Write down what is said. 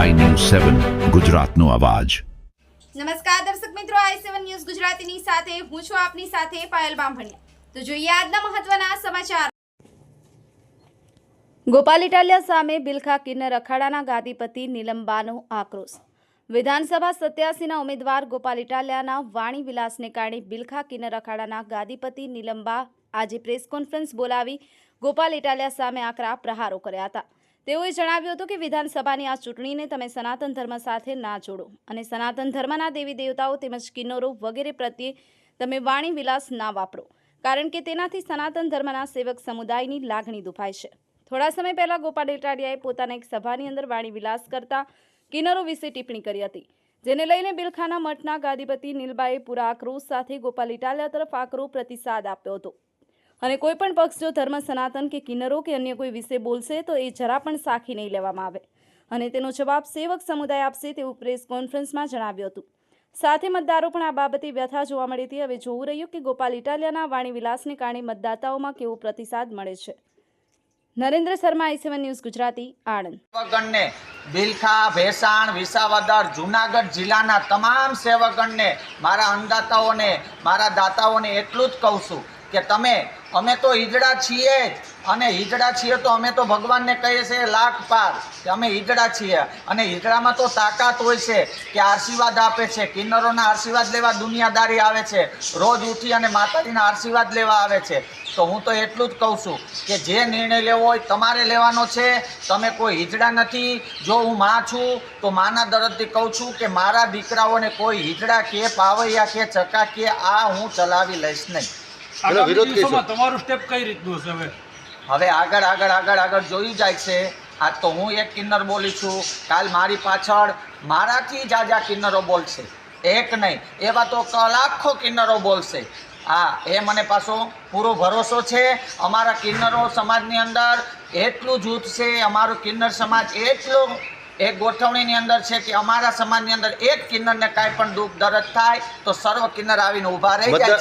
સેવન ગુજરાતનો અવાજ. નમસ્કાર દર્શક મિત્રો આઈ સેવન ન્યૂઝ ગુજરાતીની સાથે, હું છું આપની સાથે પાયલ બામભણિયા. તો જોઈએ આજના મહત્વના સમાચાર. ગોપાલ ઇટાલિયા સામે બિલખા કિન્નર અખાડાના ગાદીપતિ નિલંબાનો આક્રોશ. વિધાનસભા સત્યાસીના ઉમેદવાર ગોપાલ ઇટાલિયાના વાણી વિલાસને કારણે બિલખા કિન્નર અખાડાના ગાદીપતિ નિલંબા આજે પ્રેસ કોન્ફરન્સ બોલાવી ગોપાલ ઇટાલિયા સામે આકરા પ્રહારો કર્યા હતા. તેઓએ જણાવ્યું હતું કે વિધાનસભાની આ ચૂંટણીને તમે સનાતન ધર્મ સાથે ના જોડો અને સનાતન ધર્મના દેવી દેવતાઓ તેમજ કિન્નરો વગેરે પ્રત્યે તમે વાણી વિલાસ ના વાપરો, કારણ કે તેનાથી સનાતન ધર્મના સેવક સમુદાયની લાગણી દુભાય છે. થોડા સમય પહેલા ગોપાલ ઇટાલિયાએ પોતાના એક સભાની અંદર વાણી વિલાસ કરતા કિન્નરો વિશે ટિપ્પણી કરી હતી, જેને લઈને બિલખાના મઠના ગાદીપતિ નીલબાએ પૂરા આક્રોશ સાથે ગોપાલ ઇટાલિયા તરફ આકરો પ્રતિસાદ આપ્યો હતો. અને કોઈ પણ પક્ષ જો ધર્મ સનાતન કે કિન્નરો કે અન્ય કોઈ વિશે બોલશે, તો એ જરા પણ સાખી નહીં લેવામાં આવે. અને તેનો જવાબ સેવક સમુદાય આપશે તેવું પ્રેસ કોન્ફરન્સમાં જણાવ્યું હતું. સાથે મતદારો પણ આ બાબતે વ્યથા જોવા મળી હતી. હવે જોવું રહ્યું કે ગોપાલ ઇટાલિયાના વાણી વિલાસને કારણે મતદાતાઓમાં કેવો પ્રતિસાદ મળે છે. Narendra Sharma, I seven news, Gujarati, Anand. Bilkha, Bhesan, Visavadar, Junagadh જિલ્લાના તમામ સેવકગણને મારા અન્નદાતાઓને મારા દાતાઓને એટલું જ કહું છું કે તમે, અમે તો ઈજડા છીએ જ. અને ઈજડા છીએ તો અમે તો ભગવાનને કહીએ છીએ લાખ પાર કે અમે ઈજડા છીએ. અને ઈજડામાં તો તાકાત હોય છે કે આશીર્વાદ આપે છે. કિન્નરોના આશીર્વાદ લેવા દુનિયાદારી આવે છે. રોજ ઉઠી અને માતાજીના આશીર્વાદ લેવા આવે છે. તો હું તો એટલું જ કહું છું કે જે નિર્ણય લેવો હોય તમારે લેવાનો છે. તમે કોઈ હિજડા નથી. જો હું માં છું, તો માના દરદથી કહું છું કે મારા દીકરાઓને કોઈ હિજડા કે પાવૈયા કે ચકા કે આ હું ચલાવી લઈશ નહીં. એનો વિરોધ કહીશું. તમારું સ્ટેપ કઈ રીતનું હશે હવે? હવે આગળ આગળ આગળ આગળ જોયું જાય છે. આ તો હું એક કિન્નર બોલી છું. કાલ મારી પાછળ મારાથી જાજા કિન્નરો બોલશે. એક નહીં એવા તો લાખો કિન્નરો બોલશે. હા એ મને પાછો પૂરો ભરોસો છે. અમારા કિન્નરો સમાજની અંદર એટલું જૂથ છે અમારો કિન્નર સમાજ એટલો એક ગોઠવણીની અંદર છે કે અમારા સમાજની અંદર એક કિન્નરને કાંઈ પણ દુઃખ દરદ થાય તો સર્વ કિન્નર આવીને ઊભા રહી જાય છે.